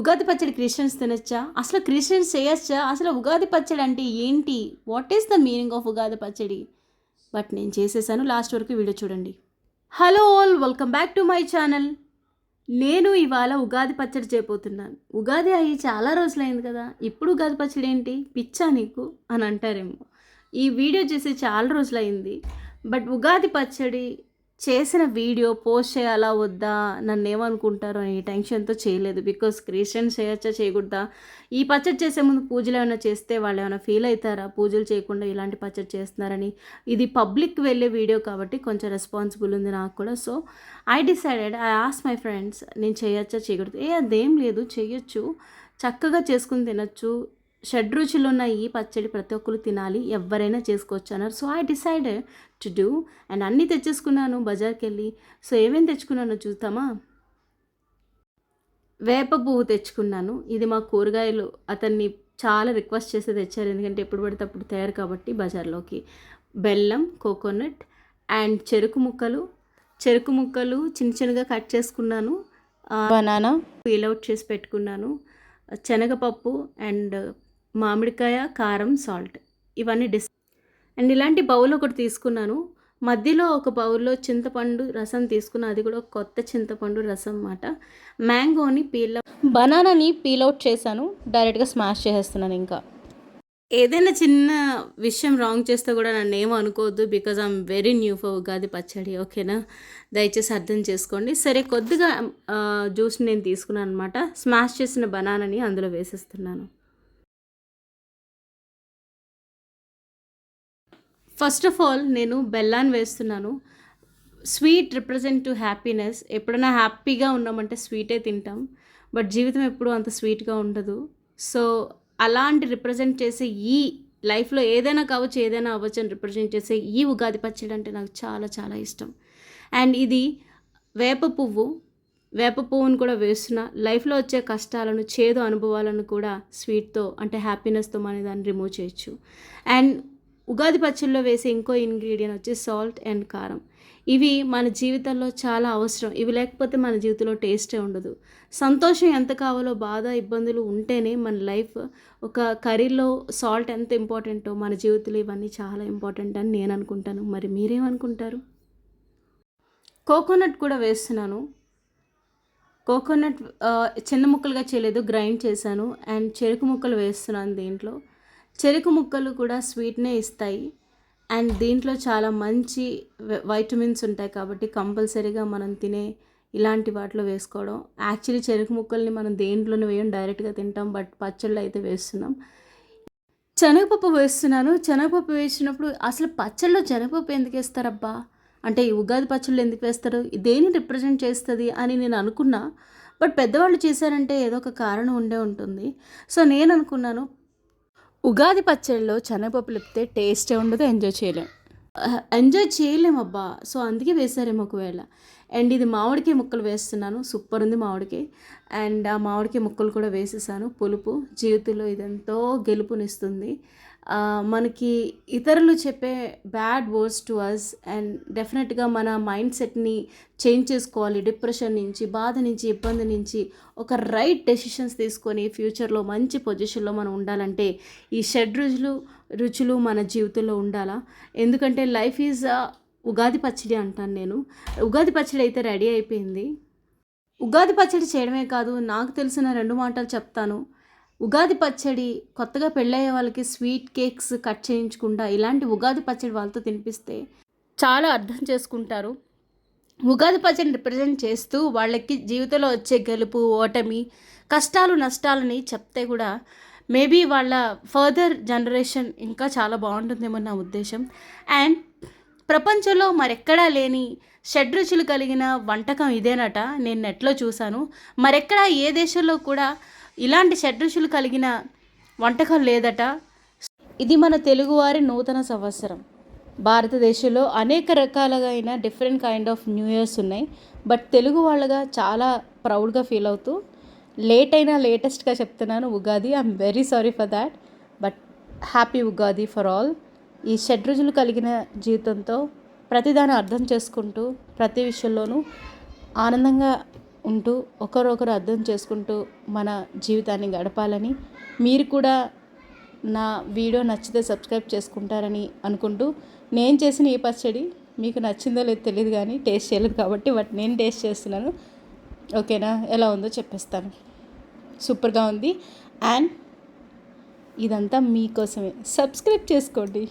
ఉగాది పచ్చడి క్రిస్టియన్స్ తినొచ్చా? అసలు క్రిస్టియన్స్ చేయొచ్చా? అసలు ఉగాది పచ్చడి అంటే ఏంటి? What is the meaning of Ugadi pachadi? But నేను చేసేసాను లాస్ట్ వరకు వీడియో చూడండి. Hello all welcome back to my channel నేను ఇవాళ ఉగాది పచ్చడి చేయబోతున్నాను. ఉగాది అయ్యి చాలా రోజులైంది కదా ఇప్పుడు ఉగాది పచ్చడి ఏంటి? పిచ్చా నీకు? అని అంటారేమో. ఈ వీడియో చేసి చాలా రోజులైంది. బట్ ఉగాది పచ్చడి చేసిన వీడియో పోస్ట్ చేయాలా వద్దా? నన్ను ఏమనుకుంటారో అని టెన్షన్తో చేయలేదు. బికాస్ క్రిస్టియన్స్ చేయొచ్చా చేయకూడదా? ఈ పచ్చడి చేసే ముందు పూజలు ఏమైనా చేస్తే వాళ్ళు ఏమైనా ఫీల్ అవుతారా? పూజలు చేయకుండా ఇలాంటి పచ్చడి చేస్తున్నారని. ఇది పబ్లిక్ వెళ్ళే వీడియో కాబట్టి కొంచెం రెస్పాన్సిబుల్ ఉంది నాకు కూడా. So I decided I as my friends నేను చేయొచ్చా చేయకూడదు? ఏ అదేం లేదు చేయొచ్చు. చక్కగా చేసుకుని తినొచ్చు. షడ్రుచులు ఉన్న ఈ పచ్చడి ప్రతి ఒక్కరు తినాలి ఎవరైనా చేసుకోవచ్చు అన్నారు. So I decided to do and అన్నీ తెచ్చేసుకున్నాను బజార్కి వెళ్ళి సో ఏమేమి తెచ్చుకున్నానో చూద్దామా? వేప పువ్వు తెచ్చుకున్నాను. ఇది మా కూరగాయలు అతన్ని చాలా రిక్వెస్ట్ చేసి తెచ్చారు. ఎందుకంటే ఎప్పుడు పడితే అప్పుడు తయారు కాబట్టి బజార్లోకి. బెల్లం కోకోనట్ అండ్ చెరుకు ముక్కలు. చెరుకు ముక్కలు చిన్న చిన్నగా కట్ చేసుకున్నాను. బనానా. పీల్ అవుట్ చేసి పెట్టుకున్నాను. శనగపప్పు అండ్ మామిడికాయ కారం సాల్ట్ ఇవన్నీ డిస్ అండ్ ఇలాంటి బౌల్ ఒకటి తీసుకున్నాను. మధ్యలో ఒక బౌల్లో చింతపండు రసం తీసుకున్న అది కూడా కొత్త చింతపండు రసం అన్నమాట. మ్యాంగోని పీల్ బనానాని పీల్ అవుట్ చేశాను. డైరెక్ట్గా స్మాష్ చేసేస్తున్నాను ఇంకా. ఏదైనా చిన్న విషయం రాంగ్ చేస్తే కూడా నన్ను ఏమో అనుకోవద్దు because I'm very new for Ugadi pachadi ఓకేనా? దయచేసి అర్థం చేసుకోండి. సరే కొద్దిగా జ్యూస్ నేను తీసుకున్నాను అనమాట స్మాష్ చేసిన బనానాని అందులో వేసేస్తున్నాను. ఫస్ట్ ఆఫ్ ఆల్ నేను బెల్లాన్ని వేస్తున్నాను. స్వీట్ రిప్రజెంట్ టు హ్యాపీనెస్ ఎప్పుడైనా హ్యాపీగా ఉన్నామంటే స్వీటే తింటాం. బట్ జీవితం ఎప్పుడూ అంత స్వీట్గా ఉండదు. సో అలాంటి రిప్రజెంట్ చేసే ఈ లైఫ్లో ఏదైనా కావచ్చు ఏదైనా అవ్వచ్చు అని రిప్రజెంట్ చేసే ఈ ఉగాది పచ్చడి అంటే నాకు చాలా చాలా ఇష్టం. అండ్ ఇది వేప పువ్వు. వేప పువ్వును కూడా వేస్తున్నా. లైఫ్లో వచ్చే కష్టాలను చేదు అనుభవాలను కూడా స్వీట్తో అంటే హ్యాపీనెస్తో మన దాన్ని రిమూవ్ చేయొచ్చు. అండ్ ఉగాది పచ్చళ్ళలో వేసే ఇంకో ఇంగ్రీడియంట్ వచ్చి సాల్ట్ అండ్ కారం. ఇవి మన జీవితంలో చాలా అవసరం. ఇవి లేకపోతే మన జీవితంలో టేస్టే ఉండదు. సంతోషం ఎంత కావాలో బాధ ఇబ్బందులు ఉంటేనే మన లైఫ్ ఒక కర్రీలో సాల్ట్ ఎంత ఇంపార్టెంటో మన జీవితంలో ఇవన్నీ చాలా ఇంపార్టెంట్ అని నేను అనుకుంటాను. మరి మీరేమనుకుంటారు? కోకోనట్ కూడా వేస్తున్నాను. కోకోనట్ చిన్న ముక్కలుగా చేయలేదు గ్రైండ్ చేశాను. అండ్ చెరుకు ముక్కలు వేస్తున్నాను దీంట్లో. చెరుకు ముక్కలు కూడా స్వీట్నే ఇస్తాయి. అండ్ దీంట్లో చాలా మంచి వైటమిన్స్ ఉంటాయి కాబట్టి కంపల్సరీగా మనం తినే ఇలాంటి వాటిలో వేసుకోవడం. యాక్చువల్లీ చెరుకు ముక్కల్ని మనం దేంట్లోనే వేయం డైరెక్ట్గా తింటాం బట్ పచ్చళ్ళు అయితే వేస్తున్నాం. శనగపప్పు వేస్తున్నాను. శనగపప్పు వేసినప్పుడు అసలు పచ్చళ్ళలో శనగపప్పు ఎందుకు వేస్తారబ్బా? అంటే ఈ ఉగాది పచ్చళ్ళు ఎందుకు వేస్తారు? దేని రిప్రజెంట్ చేస్తుంది అని నేను అనుకున్నా. బట్ పెద్దవాళ్ళు చేశారంటే ఏదో ఒక కారణం ఉండే ఉంటుంది. సో నేను అనుకున్నాను ఉగాది పచ్చడిలో శనగపప్పు లేపితే టేస్టే ఉండదు ఎంజాయ్ చేయలేం. ఎంజాయ్ చేయలేమబ్బా సో అందుకే వేసారేమో ఒకవేళ. అండ్ ఇది మామిడికాయ ముక్కలు వేస్తున్నాను. సూపర్ ఉంది మామిడికాయ. అండ్ ఆ మామిడికాయ ముక్కలు కూడా వేసేసాను. పులుపు జీవితంలో ఇదెంతో గెలుపునిస్తుంది. మనకి ఇతరులు చెప్పే bad words to us and డెఫినెట్గా మన మైండ్ సెట్ని చేంజ్ చేసుకోవాలి డిప్రెషన్ నుంచి బాధ నుంచి ఇబ్బంది నుంచి ఒక రైట్ డెసిషన్స్ తీసుకొని ఫ్యూచర్లో మంచి పొజిషన్లో మనం ఉండాలంటే ఈ షెడ్ రుచులు రుచులు మన జీవితంలో ఉండాలా? ఎందుకంటే లైఫ్ ఈజ్ ఉగాది పచ్చడి అంటాను నేను. ఉగాది పచ్చడి అయితే రెడీ అయిపోయింది. ఉగాది పచ్చడి చేయడమే కాదు నాకు తెలిసిన రెండు మాటలు చెప్తాను. ఉగాది పచ్చడి కొత్తగా పెళ్ళయ్యే వాళ్ళకి స్వీట్ కేక్స్ కట్ చేయించకుండా ఇలాంటి ఉగాది పచ్చడి వాళ్ళతో తినిపిస్తే చాలా అర్థం చేసుకుంటారు. ఉగాది పచ్చడిని రిప్రజెంట్ చేస్తూ వాళ్ళకి జీవితంలో వచ్చే గెలుపు ఓటమి కష్టాలు నష్టాలని చెప్తే కూడా మేబీ వాళ్ళ ఫర్దర్ జనరేషన్ ఇంకా చాలా బాగుంటుందేమో నా ఉద్దేశం. అండ్ ప్రపంచంలో మరెక్కడా లేని షడ్రుచులు కలిగిన వంటకం ఇదేనట. నేను నెట్లో చూశాను. మరెక్కడా ఏ దేశంలో కూడా ఇలాంటి షడ్రుచులు కలిగిన వంటకం లేదట. ఇది మన తెలుగువారి నూతన సంవత్సరం. భారతదేశంలో అనేక రకాలుగా different kind of new years ఉన్నాయి. బట్ తెలుగు వాళ్ళగా చాలా ప్రౌడ్గా ఫీల్ అవుతూ లేట్ అయినా లేటెస్ట్గా చెప్తున్నాను Ugadi. I'm very sorry for that but happy Ugadi for all ఈ షడ్రుజులు కలిగిన జీవితంతో ప్రతిదాన్ని అర్థం చేసుకుంటూ ప్రతి విషయంలోనూ ఆనందంగా ఉంటూ ఒకరొకరు అర్థం చేసుకుంటూ మన జీవితాన్ని గడపాలని మీరు కూడా నా వీడియో నచ్చితే సబ్స్క్రైబ్ చేసుకుంటారని అనుకుంటూ నేను చేసిన ఈ పచ్చడి మీకు నచ్చిందో లేదో తెలియదు కానీ టేస్ట్ చేయలేదు కాబట్టి బట్ నేను టేస్ట్ చేస్తున్నాను. ఓకేనా? ఎలా ఉందో చెప్పేస్తాను. సూపర్గా ఉంది. అండ్ ఇదంతా మీకోసమే. సబ్స్క్రైబ్ చేసుకోండి.